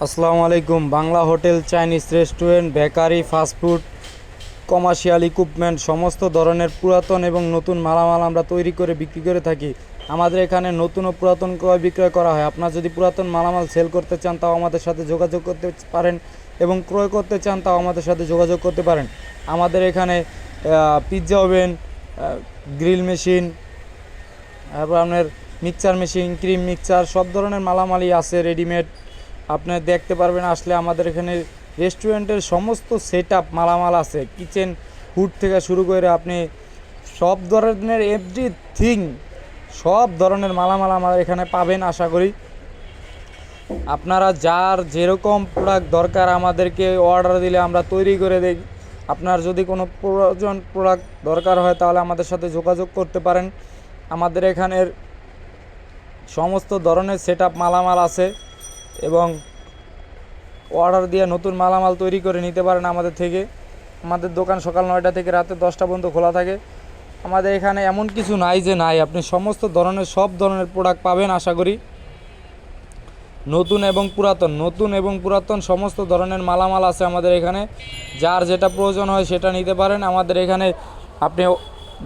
আসসালামু আলাইকুম। Bangla hotel, Chinese restaurant, bakery fast food commercial equipment, সমস্ত ধরনের পুরাতন এবং নতুন মালামাল আমরা তৈরি করে বিক্রি করে থাকি। আমাদের এখানে নতুন ও পুরাতন ক্রয় বিক্রয় করা হয়। আপনার যদি পুরাতন মালামাল সেল করতে চান, তাও আমাদের সাথে যোগাযোগ করতে পারেন এবং ক্রয় করতে চান, তাও আমাদের সাথে যোগাযোগ করতে পারেন। আমাদের এখানে পিৎজা ওভেন গ্রিল মেশিন, তারপর আপনার মিক্সচার মেশিন, ক্রিম মিক্সচার সব ধরনের মালামালই আছে, রেডিমেড। আপনি দেখতে পারবেন আসলে আমাদের এখানে রেস্টুরেন্টের সমস্ত সেট আপ মালামাল আছে। কিচেন হুড থেকে শুরু করে আপনি সব ধরনের এভরিথিং সব ধরনের মালামাল আমাদের এখানে পাবেন আশা করি। আপনারা যার যেরকম প্রোডাক্ট দরকার আমাদেরকে অর্ডার দিলে আমরা তৈরি করে দিই। আপনার যদি কোনো প্রয়োজন প্রোডাক্ট দরকার হয় তাহলে আমাদের সাথে যোগাযোগ করতে পারেন। আমাদের এখানের সমস্ত ধরনের সেট আপ মালামাল আছে। এবং অর্ডার দিয়ে নতুন মালামাল তৈরি করে নিতে পারেন আমাদের থেকে। আমাদের দোকান সকাল নয়টা থেকে রাতে দশটা পর্যন্ত খোলা থাকে। আমাদের এখানে এমন কিছু নাই যে নাই। আপনি সমস্ত ধরনের, সব ধরনের প্রোডাক্ট পাবেন আশা করি। নতুন এবং পুরাতন, নতুন এবং পুরাতন সমস্ত ধরনের মালামাল আছে আমাদের এখানে। যার যেটা প্রয়োজন হয় সেটা নিতে পারেন। আমাদের এখানে আপনি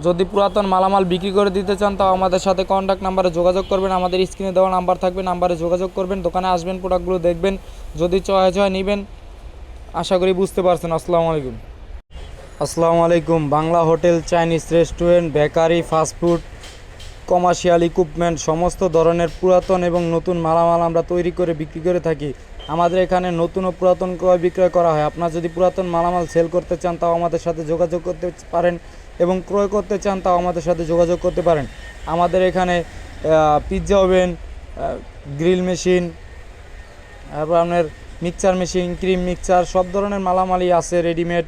যদি পুরাতন মালামাল বিক্রি করে দিতে চান, তাও আমাদের সাথে কন্ট্যাক্ট নাম্বারে যোগাযোগ করবেন। আমাদের স্ক্রিনে দেওয়া নাম্বার থাকবে নাম্বারে যোগাযোগ করবেন, দোকানে আসবেন প্রোডাক্টগুলো দেখবেন। যদি চয় চয় নেবেন। আশা করি বুঝতে পারছেন। আসসালামু আলাইকুম। আসসালামু আলাইকুম। Bangla hotel, Chinese restaurant, bakery fast food commercial equipment সমস্ত ধরনের পুরাতন এবং নতুন মালামাল আমরা তৈরি করে বিক্রি করে থাকি। আমাদের এখানে নতুন ও পুরাতন ক্রয় বিক্রয় করা হয়। আপনার যদি পুরাতন মালামাল সেল করতে চান, তাও আমাদের সাথে যোগাযোগ করতে পারেন এবং ক্রয় করতে চান, তাও আমাদের সাথে যোগাযোগ করতে পারেন। আমাদের এখানে পিৎজা ওভেন গ্রিল মেশিন তারপর আপনার মিক্সচার মেশিন ক্রিম মিক্সচার সব ধরনের মালামালই আছে রেডিমেড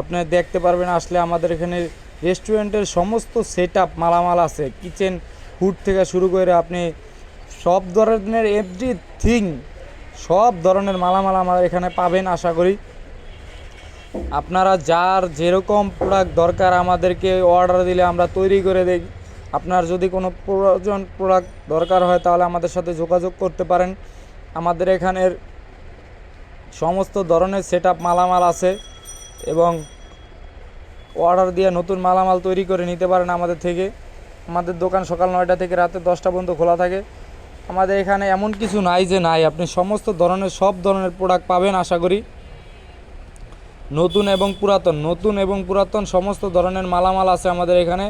আপনি দেখতে পারবেন, আসলে আমাদের এখানে রেস্টুরেন্টের সমস্ত সেট আপ মালামাল আছে। কিচেন হুড থেকে শুরু করে আপনি সব ধরনের এভরিথিং সব ধরনের মালামাল আমাদের এখানে পাবেন, আশা করি। আপনারা যার যেরকম প্রোডাক্ট দরকার আমাদেরকে অর্ডার দিলে আমরা তৈরি করে দিই। আপনার যদি কোনো প্রয়োজন প্রোডাক্ট দরকার হয়, তাহলে আমাদের সাথে যোগাযোগ করতে পারেন। আমাদের এখানের সমস্ত ধরনের সেট মালামাল আছে এবং অর্ডার দিয়ে নতুন মালামাল তৈরি করে নিতে পারেন আমাদের থেকে। আমাদের দোকান সকাল নয়টা থেকে রাতে দশটা পর্যন্ত খোলা থাকে। আমাদের এখানে এমন কিছু নাই যে নাই। আপনি সমস্ত ধরনের, সব ধরনের প্রোডাক্ট পাবেন আশা করি। নতুন এবং পুরাতন, নতুন এবং পুরাতন সমস্ত ধরনের মালামাল আছে আমাদের এখানে।